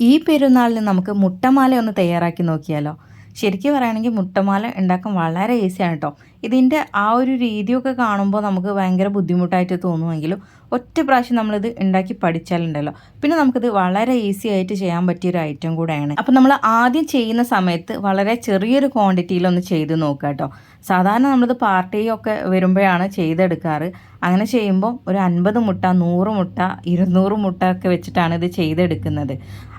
ഈ പെരുന്നാളിന് നമുക്ക് മുട്ടമാല ഒന്ന് തയ്യാറാക്കി നോക്കിയാലോ? ശരിക്കും പറയുകയാണെങ്കിൽ മുട്ടമാല ഉണ്ടാക്കാൻ വളരെ ഈസിയാണ് കേട്ടോ. ഇതിന്റെ ആ ഒരു രീതിയൊക്കെ കാണുമ്പോൾ നമുക്ക് ഭയങ്കര ബുദ്ധിമുട്ടായിട്ട് തോന്നുമെങ്കിലും ഒറ്റ പ്രാവശ്യം നമ്മളിത് ഉണ്ടാക്കി പഠിച്ചാലുണ്ടല്ലോ. പിന്നെ നമുക്കിത് വളരെ ഈസി ആയിട്ട് ചെയ്യാൻ പറ്റിയ ഒരു ഐറ്റം കൂടെയാണ്. അപ്പോൾ നമ്മൾ ആദ്യം ചെയ്യുന്ന സമയത്ത് വളരെ ചെറിയൊരു ക്വാണ്ടിറ്റിയിലൊന്ന് ചെയ്ത് നോക്കുക കേട്ടോ. സാധാരണ നമ്മളിത് പാർട്ടിയൊക്കെ വരുമ്പോഴാണ് ചെയ്തെടുക്കാറ്. അങ്ങനെ ചെയ്യുമ്പോൾ ഒരു അൻപത് മുട്ട നൂറ് മുട്ട ഇരുന്നൂറ് മുട്ട ഒക്കെ വെച്ചിട്ടാണ് ഇത് ചെയ്തെടുക്കുന്നത്.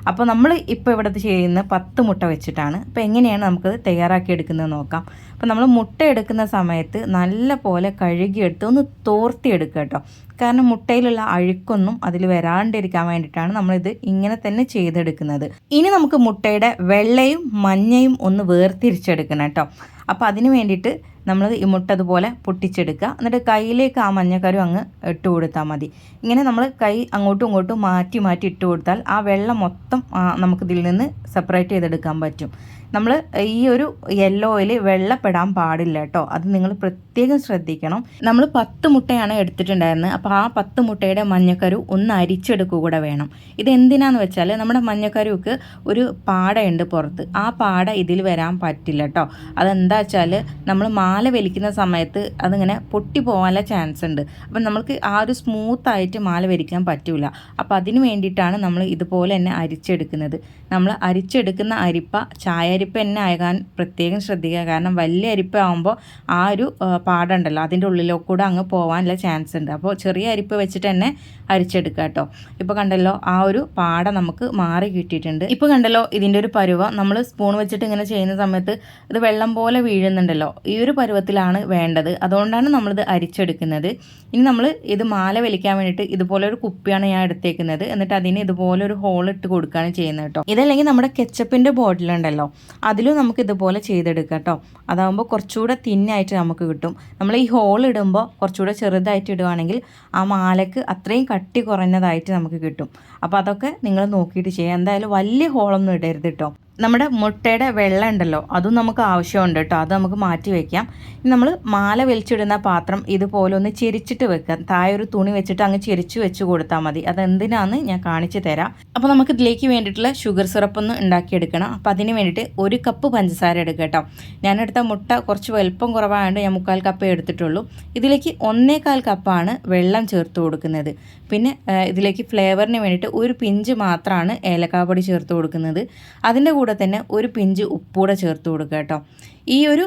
അപ്പോൾ നമ്മൾ ഇപ്പോൾ ഇവിടെ ചെയ്യുന്ന പത്ത് മുട്ട വെച്ചിട്ടാണ്. അപ്പോൾ എങ്ങനെയാണ് നമുക്കത് തയ്യാറാക്കി എടുക്കുന്നത് നോക്കാം. അപ്പോൾ നമ്മൾ മുട്ട എടുക്കുന്ന സമയത്ത് നല്ല പോലെ കഴുകിയെടുത്ത് ഒന്ന് തോർത്തിയെടുക്കുക കേട്ടോ. കാരണം മുട്ടയിലുള്ള അഴുക്കൊന്നും അതിൽ വരാണ്ടിരിക്കാൻ വേണ്ടിയിട്ടാണ് നമ്മളിത് ഇങ്ങനെ തന്നെ ചെയ്തെടുക്കുന്നത്. ഇനി നമുക്ക് മുട്ടയുടെ വെള്ളയും മഞ്ഞയും ഒന്ന് വേർതിരിച്ചെടുക്കണം കേട്ടോ. അപ്പോൾ അതിന് വേണ്ടിയിട്ട് നമ്മൾ മുട്ട അതുപോലെ പൊട്ടിച്ചെടുക്കുക. എന്നിട്ട് കയ്യിലേക്ക് ആ മഞ്ഞക്കരു അങ്ങ് ഇട്ട് കൊടുത്താൽ മതി. ഇങ്ങനെ നമ്മൾ കൈ അങ്ങോട്ടും ഇങ്ങോട്ടും മാറ്റി മാറ്റി ഇട്ട് കൊടുത്താൽ ആ വെള്ളം മൊത്തം നമുക്കിതിൽ നിന്ന് സെപ്പറേറ്റ് ചെയ്തെടുക്കാൻ പറ്റും. നമ്മൾ ഈ ഒരു യെല്ലോ യെല്ലോയിൽ വെള്ളപ്പെടാൻ പാടില്ല കേട്ടോ. അത് നിങ്ങൾ പ്രത്യേകം ശ്രദ്ധിക്കണം. നമ്മൾ പത്ത് മുട്ടയാണ് എടുത്തിട്ടുണ്ടായിരുന്നത്. അപ്പോൾ ആ പത്ത് മുട്ടയുടെ മഞ്ഞക്കരു ഒന്ന് അരിച്ചെടുക്കുക കൂടെ വേണം. ഇത് എന്തിനാന്ന് വെച്ചാൽ നമ്മുടെ മഞ്ഞക്കരുക്ക് ഒരു പാടയുണ്ട് പുറത്ത്. ആ പാട ഇതിൽ വരാൻ പറ്റില്ല കേട്ടോ. അതെന്താ വെച്ചാൽ നമ്മൾ മാല വലിക്കുന്ന സമയത്ത് അതിങ്ങനെ പൊട്ടി പോകാനുള്ള ചാൻസ് ഉണ്ട്. അപ്പം നമുക്ക് ആ ഒരു സ്മൂത്തായിട്ട് മാല വലിക്കാൻ പറ്റില്ല അപ്പോൾ അതിന് വേണ്ടിയിട്ടാണ് നമ്മൾ ഇതുപോലെ തന്നെ അരിച്ചെടുക്കുന്നത്. നമ്മൾ അരിച്ചെടുക്കുന്ന അരിപ്പ ചായ അരിപ്പ തന്നെ ആകാൻ പ്രത്യേകം ശ്രദ്ധിക്കുക. കാരണം വലിയ അരിപ്പ ആകുമ്പോൾ ആ ഒരു പാടുണ്ടല്ലോ. അതിന്റെ ഉള്ളിലോ കൂടെ അങ്ങ് പോകാനുള്ള ചാൻസ് ഉണ്ട്. അപ്പോൾ ചെറിയ അരിപ്പ് വെച്ചിട്ട് തന്നെ അരിച്ചെടുക്കുക കേട്ടോ. ഇപ്പോൾ കണ്ടല്ലോ ആ ഒരു പാട നമുക്ക് മാറി കിട്ടിയിട്ടുണ്ട്. ഇപ്പോൾ കണ്ടല്ലോ ഇതിന്റെ ഒരു പരുവ. നമ്മൾ സ്പൂൺ വെച്ചിട്ട് ഇങ്ങനെ ചെയ്യുന്ന സമയത്ത് ഇത് വെള്ളം പോലെ വീഴുന്നുണ്ടല്ലോ. ഈ ഒരു പരുവത്തിലാണ് വേണ്ടത്. അതുകൊണ്ടാണ് നമ്മളിത് അരിച്ചെടുക്കുന്നത്. ഇനി നമ്മൾ ഇത് മാല വലിക്കാൻ വേണ്ടിയിട്ട് ഇതുപോലെ ഒരു കുപ്പിയാണ് ഞാൻ എടുത്തേക്കുന്നത്. എന്നിട്ട് അതിന് ഇതുപോലെ ഒരു ഹോൾ ഇട്ട് കൊടുക്കുകയാണ് ചെയ്യുന്നത് കേട്ടോ. ഇതല്ലെങ്കിൽ നമ്മുടെ കെച്ചപ്പിന്റെ ബോട്ടിലുണ്ടല്ലോ അതിലും നമുക്ക് ഇതുപോലെ ചെയ്തെടുക്കാം കേട്ടോ. അതാകുമ്പോൾ കുറച്ചുകൂടെ തിന്നായിട്ട് നമുക്ക് കിട്ടും. നമ്മൾ ഈ ഹോൾ ഇടുമ്പോൾ കുറച്ചുകൂടെ ചെറുതായിട്ട് ഇടുവാണെങ്കിൽ ആ മാലക്ക് അത്രയും കട്ടി കുറഞ്ഞതായിട്ട് നമുക്ക് കിട്ടും. അപ്പോൾ അതൊക്കെ നിങ്ങൾ നോക്കിയിട്ട് ചെയ്യാം. എന്തായാലും വലിയ ഹോളൊന്നും ഇടരുത് കേട്ടോ. നമ്മുടെ മുട്ടയുടെ വെള്ളം ഉണ്ടല്ലോ അതും നമുക്ക് ആവശ്യമുണ്ട് കേട്ടോ. അത് നമുക്ക് മാറ്റി വയ്ക്കാം നമ്മൾ മാല വലിച്ചിടുന്ന പാത്രം ഇതുപോലെ ഒന്ന് ചിരിച്ചിട്ട് വെക്കാം. താഴെ ഒരു തുണി വെച്ചിട്ട് അങ്ങ് ചിരിച്ചു വെച്ച് കൊടുത്താൽ മതി. അതെന്തിനാന്ന് ഞാൻ കാണിച്ചു തരാം. അപ്പോൾ നമുക്ക് ഇതിലേക്ക് വേണ്ടിയിട്ടുള്ള ഷുഗർ സിറപ്പ് ഒന്ന് ഉണ്ടാക്കിയെടുക്കണം. അപ്പോൾ അതിന് വേണ്ടിയിട്ട് ഒരു കപ്പ് പഞ്ചസാര എടുക്കുക കേട്ടോ. ഞാനെടുത്ത മുട്ട കുറച്ച് വലുപ്പം കുറവായതുകൊണ്ട് ഞാൻ മുക്കാൽ കപ്പേ എടുത്തിട്ടുള്ളൂ. ഇതിലേക്ക് ഒന്നേകാൽ കപ്പാണ് വെള്ളം ചേർത്ത് കൊടുക്കുന്നത്. പിന്നെ ഇതിലേക്ക് ഫ്ലേവറിന് വേണ്ടിയിട്ട് ഒരു പിഞ്ച് മാത്രമാണ് ഏലക്കാപ്പൊടി ചേർത്ത് കൊടുക്കുന്നത്. അതിന്റെ കൂടെ തന്നെ ഒരു പിഞ്ച് ഉപ്പൂടെ ചേർത്ത് കൊടുക്കുക കേട്ടോ. ഈ ഒരു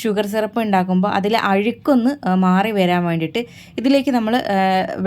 ഷുഗർ സിറപ്പ് ഉണ്ടാക്കുമ്പോൾ അതിൽ അഴുക്കൊന്ന് മാറി വരാൻ വേണ്ടിയിട്ട് ഇതിലേക്ക് നമ്മൾ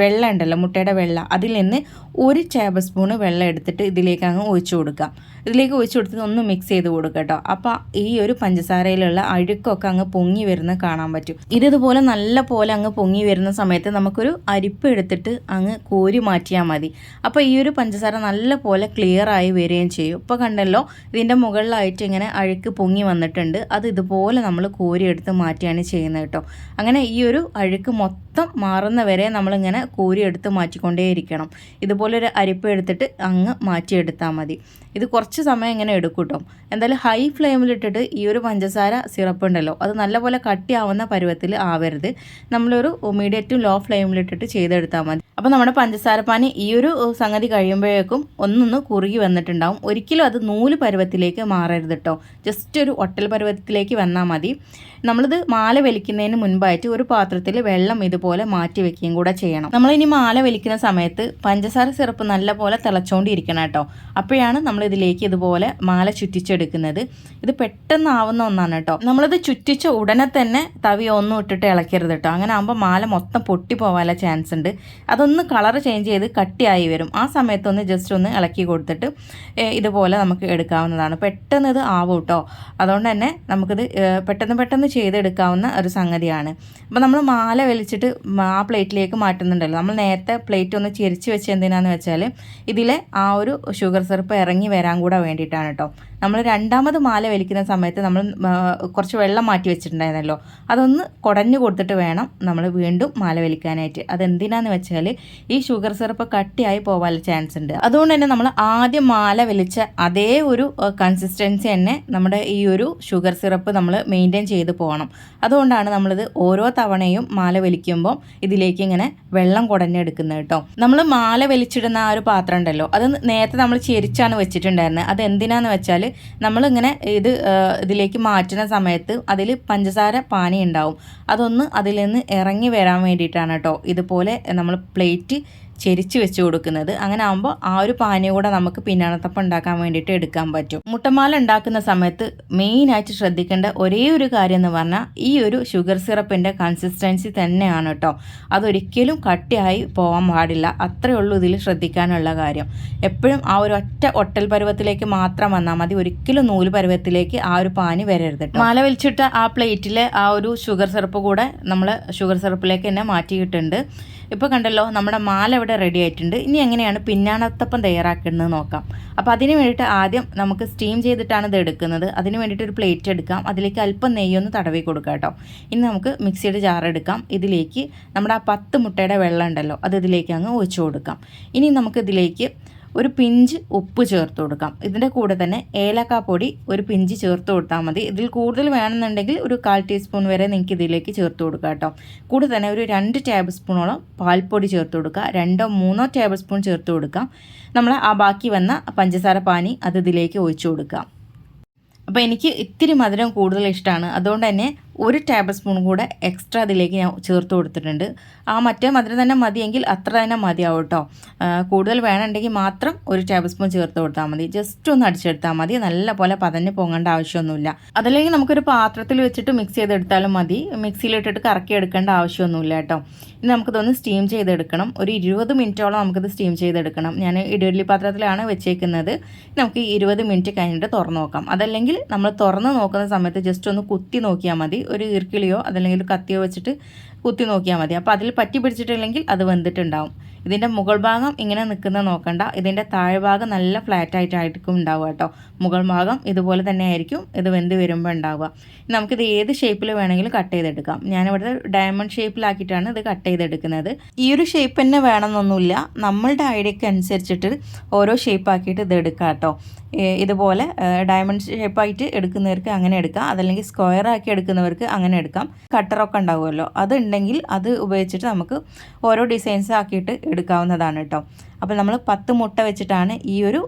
വെള്ളം ഉണ്ടല്ലോ മുട്ടയുടെ വെള്ളം അതിൽ നിന്ന് ഒരു ടേബിൾ സ്പൂണ് വെള്ളം എടുത്തിട്ട് ഇതിലേക്ക് അങ്ങ് ഒഴിച്ചു കൊടുക്കാം ഇതിലേക്ക് ഒഴിച്ചു കൊടുത്തിട്ട് ഒന്ന് മിക്സ് ചെയ്ത് കൊടുക്കുക കേട്ടോ. അപ്പോൾ ഈ ഒരു പഞ്ചസാരയിലുള്ള അഴുക്കൊക്കെ അങ്ങ് പൊങ്ങി വരുന്ന കാണാൻ പറ്റും. ഇതുപോലെ നല്ല പോലെ അങ്ങ് പൊങ്ങി വരുന്ന സമയത്ത് നമുക്കൊരു അരിപ്പ് എടുത്തിട്ട് അങ്ങ് കോരി മാറ്റിയാൽ മതി. അപ്പോൾ ഈ ഒരു പഞ്ചസാര നല്ല പോലെ ക്ലിയർ ആയി വരികയും ചെയ്യും. ഇപ്പോൾ കണ്ടല്ലോ ഇതിന്റെ മുകളിലായിട്ട് ഇങ്ങനെ അഴുക്ക് പൊങ്ങി വന്നിട്ടുണ്ട്. അത് ഇതുപോലെ നമ്മൾ കോരിയെടുത്ത് മാറ്റിയാണ് ചെയ്യുന്നത് കേട്ടോ. അങ്ങനെ ഈ ഒരു അഴുക്ക് മൊത്തം മാറുന്ന വരെ നമ്മളിങ്ങനെ കോരിയെടുത്ത് മാറ്റിക്കൊണ്ടേയിരിക്കണം. ഇതുപോലൊരു അരിപ്പ് എടുത്തിട്ട് അങ്ങ് മാറ്റിയെടുത്താൽ മതി. ഇത് കുറച്ച് സമയം ഇങ്ങനെ എടുക്കും കേട്ടോ. എന്തായാലും ഹൈ ഫ്ലെയിമിലിട്ടിട്ട് ഈ ഒരു പഞ്ചസാര സിറപ്പ് ഉണ്ടല്ലോ അത് നല്ലപോലെ കട്ടിയാവുന്ന പരുവത്തിൽ ആവരുത്. നമ്മളൊരു മീഡിയം ടു ലോ ഫ്ലെയിമിലിട്ടിട്ട് ചെയ്തെടുത്താൽ മതി. അപ്പോൾ നമ്മുടെ പഞ്ചസാര പാനി ഈ ഒരു സംഗതി കഴിയുമ്പോഴേക്കും ഒന്നൊന്ന് കുറുകി വന്നിട്ടുണ്ടാവും. ഒരിക്കലും അത് നൂൽ പരുവത്തിലേക്ക് മാറരുത് കേട്ടോ. ജസ്റ്റ് ഒരു ഒട്ടൽ പരുവത്തിലേക്ക് വന്നാൽ മതി. നമ്മളിത് മാല വലിക്കുന്നതിന് മുൻപായിട്ട് ഒരു പാത്രത്തിൽ വെള്ളം ഇതുപോലെ മാറ്റി വെക്കുകയും കൂടെ ചെയ്യണം. നമ്മളിനി മാല വലിക്കുന്ന സമയത്ത് പഞ്ചസാര സിറപ്പ് നല്ല പോലെ തിളച്ചുകൊണ്ടിരിക്കണം കേട്ടോ. അപ്പോഴാണ് നമ്മൾ ഇതിലേക്ക് ഇതുപോലെ മാല ചുറ്റിച്ചെടുക്കുന്നത്. ഇത് പെട്ടെന്ന് ആവുന്ന ഒന്നാണ് കേട്ടോ. നമ്മളിത് ചുറ്റിച്ച ഉടനെ തന്നെ തവി ഒന്നും ഇട്ടിട്ട് ഇളക്കരുത് കേട്ടോ. അങ്ങനെ ആകുമ്പോൾ മാല മൊത്തം പൊട്ടി പോകാനുള്ള ചാൻസ് ഉണ്ട്. അതൊന്ന് കളർ ചേഞ്ച് ചെയ്ത് കട്ടിയായി വരും. ആ സമയത്തൊന്ന് ജസ്റ്റ് ഒന്ന് ഇളക്കി കൊടുത്തിട്ട് ഇതുപോലെ നമുക്ക് എടുക്കാവുന്നതാണ്. പെട്ടെന്ന് ഇത് ആവും കേട്ടോ. അതുകൊണ്ട് തന്നെ നമുക്കിത് പെട്ടെന്ന് പെട്ടെന്ന് ചെയ്തെടുക്കാവുന്ന ഒരു സംഗതിയാണ്. അപ്പോൾ നമ്മൾ മാല വലിച്ചിട്ട് ആ പ്ലേറ്റിലേക്ക് മാറ്റുന്നുണ്ടല്ലോ. നമ്മൾ നേരത്തെ പ്ലേറ്റ് ഒന്ന് ചിരിച്ച് വെച്ച് എന്തിനാന്ന് വെച്ചാൽ ഇതിലെ ആ ഒരു ഷുഗർ സിറപ്പ് ഇറങ്ങി വരാൻ കൂടെ വേണ്ടിയിട്ടാണ് കേട്ടോ നമ്മൾ രണ്ടാമത് മാല വലിക്കുന്ന സമയത്ത് നമ്മൾ കുറച്ച് വെള്ളം മാറ്റി വെച്ചിട്ടുണ്ടായിരുന്നല്ലോ. അതൊന്ന് കുടഞ്ഞു കൊടുത്തിട്ട് വേണം നമ്മൾ വീണ്ടും മാല വലിക്കാനായിട്ട്. അതെന്തിനാന്ന് വെച്ചാൽ ഈ ഷുഗർ സിറപ്പ് കട്ടിയായി പോകാനുള്ള ചാൻസ് ഉണ്ട്. അതുകൊണ്ട് തന്നെ നമ്മൾ ആദ്യം മാല വലിച്ച അതേ ഒരു കൺസിസ്റ്റൻസി തന്നെ നമ്മുടെ ഈ ഒരു ഷുഗർ സിറപ്പ് നമ്മൾ മെയിന്റെയിൻ ചെയ്ത് പോകണം. അതുകൊണ്ടാണ് നമ്മളിത് ഓരോ തവണയും മാല വലിക്കുമ്പോൾ ഇതിലേക്ക് ഇങ്ങനെ വെള്ളം കുടഞ്ഞെടുക്കുന്നത് കേട്ടോ. നമ്മൾ മാല വലിച്ചിടുന്ന ആ ഒരു പാത്രം ഉണ്ടല്ലോ അത് നേരത്തെ നമ്മൾ ചെരിച്ചാണ് വെച്ചിട്ടുണ്ടായിരുന്നത്. അത് എന്തിനാന്ന് വെച്ചാൽ നമ്മളിങ്ങനെ ഇത് ഇതിലേക്ക് മാറ്റുന്ന സമയത്ത് അതിൽ പഞ്ചസാര പാനി ഉണ്ടാവും. അതൊന്ന് അതിൽ നിന്ന് ഇറങ്ങി വരാൻ വേണ്ടിയിട്ടാണ് കേട്ടോ. ഇതുപോലെ നമ്മൾ പ്ലേറ്റ് ചെരിച്ച് വെച്ച് കൊടുക്കുന്നത്. അങ്ങനെ ആകുമ്പോൾ ആ ഒരു പാനീയം കൂടെ നമുക്ക് പിന്നാണത്തപ്പം ഉണ്ടാക്കാൻ വേണ്ടിയിട്ട് എടുക്കാൻ പറ്റും. മുട്ടമാല ഉണ്ടാക്കുന്ന സമയത്ത് മെയിനായിട്ട് ശ്രദ്ധിക്കേണ്ട ഒരേ ഒരു കാര്യം എന്ന് പറഞ്ഞാൽ ഈ ഒരു ഷുഗർ സിറപ്പിന്റെ കൺസിസ്റ്റൻസി തന്നെയാണ് കേട്ടോ അതൊരിക്കലും കട്ടിയായി പോകാൻ പാടില്ല. അത്രയേ ഉള്ളൂ ഇതിൽ ശ്രദ്ധിക്കാനുള്ള കാര്യം. എപ്പോഴും ആ ഒരു ഒറ്റ ഒട്ടൽ പരുവത്തിലേക്ക് മാത്രം വന്നാൽ മതി. ഒരിക്കലും നൂൽ പരുവത്തിലേക്ക് ആ ഒരു പാനി വരരുത് മാല വലിച്ചിട്ട ആ പ്ലേറ്റിലെ ആ ഒരു ഷുഗർ സിറപ്പ് കൂടെ നമ്മൾ ഷുഗർ സിറപ്പിലേക്ക് തന്നെ മാറ്റിയിട്ടുണ്ട്. ഇപ്പോൾ കണ്ടല്ലോ നമ്മുടെ മാല ഇവിടെ റെഡി ആയിട്ടുണ്ട്. ഇനി എങ്ങനെയാണ് പിന്നാണത്തപ്പം തയ്യാറാക്കുന്നത് നോക്കാം. അപ്പോൾ അതിന് വേണ്ടിയിട്ട് ആദ്യം നമുക്ക് സ്റ്റീം ചെയ്തിട്ടാണ് ഇത് എടുക്കുന്നത്. അതിന് വേണ്ടിയിട്ട് ഒരു പ്ലേറ്റ് എടുക്കാം. അതിലേക്ക് അല്പം നെയ്യൊന്ന് തടവി കൊടുക്കാം കേട്ടോ. ഇനി നമുക്ക് മിക്സിയുടെ ജാർ എടുക്കാം. ഇതിലേക്ക് നമ്മുടെ ആ പത്ത് മുട്ടയുടെ വെള്ളം ഉണ്ടല്ലോ അത് ഇതിലേക്ക് അങ്ങ് ഒഴിച്ചു കൊടുക്കാം. ഇനി നമുക്ക് ഇതിലേക്ക് ഒരു പിഞ്ച് ഉപ്പ് ചേർത്ത് കൊടുക്കാം. ഇതിന്റെ കൂടെ തന്നെ ഏലക്കാപ്പൊടി ഒരു പിഞ്ച് ചേർത്ത് കൊടുത്താൽ മതി. ഇതിൽ കൂടുതൽ വേണമെന്നുണ്ടെങ്കിൽ ഒരു കാൽ ടീസ്പൂൺ വരെ നിങ്ങൾക്ക് ഇതിലേക്ക് ചേർത്ത് കൊടുക്കാം കേട്ടോ. കൂടെ തന്നെ ഒരു രണ്ട് ടേബിൾ സ്പൂണോളം പാൽപ്പൊടി ചേർത്ത് കൊടുക്കുക. രണ്ടോ മൂന്നോ ടേബിൾ സ്പൂൺ ചേർത്ത് കൊടുക്കാം. നമ്മൾ ആ ബാക്കി വന്ന പഞ്ചസാര പാനി അത് ഇതിലേക്ക് ഒഴിച്ചു കൊടുക്കുക. അപ്പോൾ എനിക്ക് ഇത്തിരി മധുരം കൂടുതൽ ഇഷ്ടമാണ്. അതുകൊണ്ട് തന്നെ ഒരു ടേബിൾ സ്പൂൺ കൂടെ എക്സ്ട്രാ അതിലേക്ക് ഞാൻ ചേർത്ത് കൊടുത്തിട്ടുണ്ട്. ആ മറ്റേ മധുരം തന്നെ മതിയെങ്കിൽ അത്ര തന്നെ മതിയാവും കേട്ടോ കൂടുതൽ വേണമെങ്കിൽ മാത്രം ഒരു ടേബിൾ സ്പൂൺ ചേർത്ത് കൊടുത്താൽ മതി. ജസ്റ്റ് ഒന്ന് അടിച്ചെടുത്താൽ മതി. നല്ല പോലെ പതഞ്ഞ് പൊങ്ങേണ്ട ആവശ്യമൊന്നുമില്ല. അതല്ലെങ്കിൽ നമുക്കൊരു പാത്രത്തിൽ വെച്ചിട്ട് മിക്സ് ചെയ്തെടുത്താലും മതി. മിക്സിയിലിട്ടിട്ട് കറക്കി എടുക്കേണ്ട ആവശ്യമൊന്നുമില്ല കേട്ടോ ഇനി നമുക്കിതൊന്ന് സ്റ്റീം ചെയ്തെടുക്കണം. ഒരു ഇരുപത് മിനിറ്റോളം നമുക്കിത് സ്റ്റീം ചെയ്തെടുക്കണം. ഞാൻ ഇഡലി പാത്രത്തിലാണ് വെച്ചേക്കുന്നത്. നമുക്ക് ഇരുപത് മിനിറ്റ് കഴിഞ്ഞിട്ട് തുറന്ന് നോക്കാം. അതല്ലെങ്കിൽ നമ്മൾ തുറന്ന് നോക്കുന്ന സമയത്ത് ജസ്റ്റ് ഒന്ന് കുത്തി നോക്കിയാൽ മതി. ഒരു ഈർക്കിളിയോ അതല്ലെങ്കിൽ കത്തിയോ വെച്ചിട്ട് കുത്തി നോക്കിയാൽ മതി. അപ്പോൾ അതിൽ പറ്റി പിടിച്ചിട്ടില്ലെങ്കിൽ അത് വെന്തിട്ടുണ്ടാവും. ഇതിന്റെ മുകൾ ഭാഗം ഇങ്ങനെ നിൽക്കുന്ന നോക്കണ്ട. ഇതിന്റെ താഴ്ഭാഗം നല്ല ഫ്ലാറ്റ് ആയിട്ടായിരിക്കും ഉണ്ടാവുക കേട്ടോ. മുകൾ ഭാഗം ഇതുപോലെ തന്നെ ആയിരിക്കും. ഇത് വെന്ത് വരുമ്പോൾ ഉണ്ടാവുക. നമുക്കിത് ഏത് ഷേപ്പിൽ വേണമെങ്കിലും കട്ട് ചെയ്തെടുക്കാം. ഞാനിവിടെ ഡയമണ്ട് ഷേപ്പിലാക്കിയിട്ടാണ് ഇത് കട്ട് ചെയ്തെടുക്കുന്നത്. ഈ ഒരു ഷേപ്പ് തന്നെ വേണമെന്നൊന്നുമില്ല. നമ്മളുടെ ഐഡിയക്ക് അനുസരിച്ചിട്ട് ഓരോ ഷേപ്പ് ആക്കിയിട്ട് ഇത് എടുക്കാം കേട്ടോ. ഇതുപോലെ ഡയമണ്ട് ഷേപ്പായിട്ട് എടുക്കുന്നവർക്ക് അങ്ങനെ എടുക്കാം. അതല്ലെങ്കിൽ സ്ക്വയർ ആക്കി എടുക്കുന്നവർക്ക് അങ്ങനെ എടുക്കാം. കട്ടറൊക്കെ ഉണ്ടാവുമല്ലോ. അതുണ്ടെങ്കിൽ അത് ഉപയോഗിച്ചിട്ട് നമുക്ക് ഓരോ ഡിസൈൻസ് ആക്കിയിട്ട് എടുക്കാവുന്നതാണ് കേട്ടോ അപ്പോൾ നമ്മൾ പത്ത് മുട്ട വെച്ചിട്ടാണ് ഈ ഒരു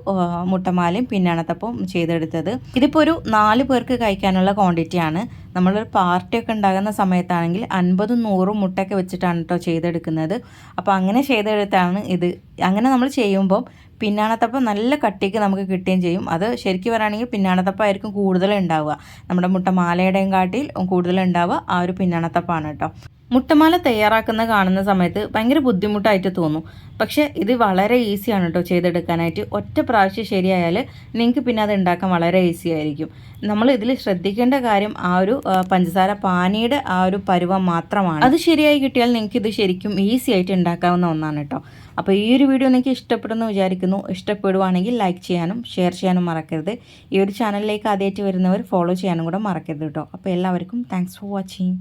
മുട്ടമാലയും പിന്നാണത്തപ്പം ചെയ്തെടുത്തത്. ഇതിപ്പോൾ ഒരു നാല് പേർക്ക് കഴിക്കാനുള്ള ക്വാണ്ടിറ്റിയാണ് നമ്മളൊരു പാർട്ടിയൊക്കെ ഉണ്ടാകുന്ന സമയത്താണെങ്കിൽ അൻപതും നൂറും മുട്ടയൊക്കെ വെച്ചിട്ടാണ് കേട്ടോ ചെയ്തെടുക്കുന്നത്. അപ്പോൾ അങ്ങനെ ചെയ്തെടുത്താണ് ഇത്. അങ്ങനെ നമ്മൾ ചെയ്യുമ്പോൾ പിന്നാണത്തപ്പം നല്ല കട്ടിക്ക് നമുക്ക് കിട്ടുകയും ചെയ്യും. അത് ശരിക്കും പറയുകയാണെങ്കിൽ പിന്നാണത്തപ്പായിരിക്കും കൂടുതൽ ഉണ്ടാവുക. നമ്മുടെ മുട്ടമാലയുടെയും കാട്ടിൽ കൂടുതൽ ഉണ്ടാവുക ആ ഒരു പിന്നാണത്തപ്പാണ് കേട്ടോ. മുട്ടമാല തയ്യാറാക്കുന്ന കാണുന്ന സമയത്ത് ഭയങ്കര ബുദ്ധിമുട്ടായിട്ട് തോന്നും. പക്ഷേ ഇത് വളരെ ഈസിയാണ് കേട്ടോ ചെയ്തെടുക്കാനായിട്ട്. ഒറ്റ പ്രാവശ്യം ശരിയായാൽ നിങ്ങൾക്ക് പിന്നെ അത് ഉണ്ടാക്കാൻ വളരെ ഈസി ആയിരിക്കും. നമ്മൾ ഇതിൽ ശ്രദ്ധിക്കേണ്ട കാര്യം ആ ഒരു പഞ്ചസാര പാനിയുടെ ആ ഒരു പരുവം മാത്രമാണ്. അത് ശരിയായി കിട്ടിയാൽ നിങ്ങൾക്ക് ഇത് ശരിക്കും ഈസി ആയിട്ട് ഉണ്ടാക്കാവുന്ന ഒന്നാണ് കേട്ടോ. അപ്പോൾ ഈ ഒരു വീഡിയോ നിങ്ങൾക്ക് ഇഷ്ടപ്പെടുന്നു വിചാരിക്കുന്നു. ഇഷ്ടപ്പെടുവാണെങ്കിൽ ലൈക്ക് ചെയ്യാനും ഷെയർ ചെയ്യാനും മറക്കരുത്. ഈ ഒരു ചാനലിലേക്ക് ആദ്യമായിട്ട് വരുന്നവർ ഫോളോ ചെയ്യാനും കൂടെ മറക്കരുത് കേട്ടോ. അപ്പോൾ എല്ലാവർക്കും താങ്ക്സ് ഫോർ വാച്ചിങ്